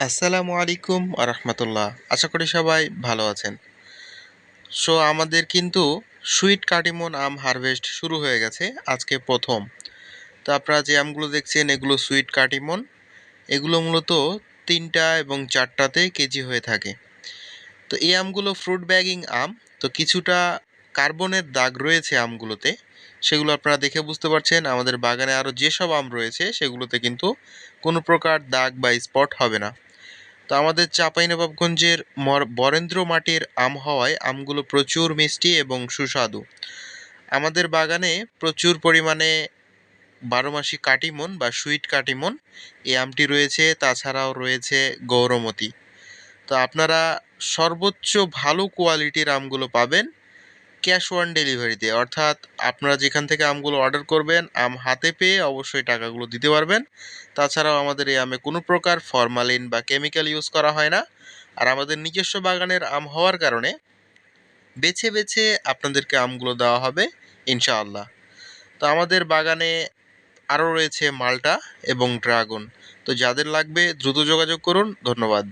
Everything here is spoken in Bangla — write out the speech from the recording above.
আসসালামু আলাইকুম আরহামতুল্লাহ। আশা করি সবাই ভালো আছেন। সো, আমাদের কিন্তু সুইট কাটিমন আম হারভেস্ট শুরু হয়ে গেছে, আজকে প্রথম। তো আপনারা যে আমগুলো দেখছেন, এগুলো সুইট কাটিমন। এগুলো মূলত তিনটা এবং চারটাতে কেজি হয়ে থাকে। তো এই আমগুলো ফ্রুট ব্যাগিং আম। তো কিছুটা কার্বনের দাগ রয়েছে আমগুলোতে। সেগুলো আপনারা দেখে বুঝতে পারছেন, আমাদের বাগানে আরও যেসব আম রয়েছে, সেগুলোতে কিন্তু কোনো প্রকার দাগ বা স্পট হবে না। তো আমাদের চাঁপাইনবাবগঞ্জের বরেন্দ্র মাটির আম হওয়ায় আমগুলো প্রচুর মিষ্টি এবং সুস্বাদু। আমাদের বাগানে প্রচুর পরিমাণে বারোমাসি কাটিমন বা সুইট কাটিমন এই আমটি রয়েছে, তাছাড়াও রয়েছে গৌরমতি। তো আপনারা সর্বোচ্চ ভালো কোয়ালিটির আমগুলো পাবেন। ক্যাশ অন ডেলিভারিতে অর্থাৎ আপনারা যেখান থেকে আমগুলো অর্ডার করবেন, আম হাতে পেয়ে অবশ্যই টাকাগুলো দিতে পারবেন। তাছাড়াও আমাদের এই আমে কোনো প্রকার ফরমালিন বা কেমিক্যাল ইউজ করা হয় না। আর আমাদের নিজস্ব বাগানের আম হওয়ার কারণে বেছে বেছে আপনাদেরকে আমগুলো দেওয়া হবে, ইনশাআল্লাহ। তো আমাদের বাগানে আরও রয়েছে মালটা এবং ড্রাগন। তো যাদের লাগবে দ্রুত যোগাযোগ করুন। ধন্যবাদ।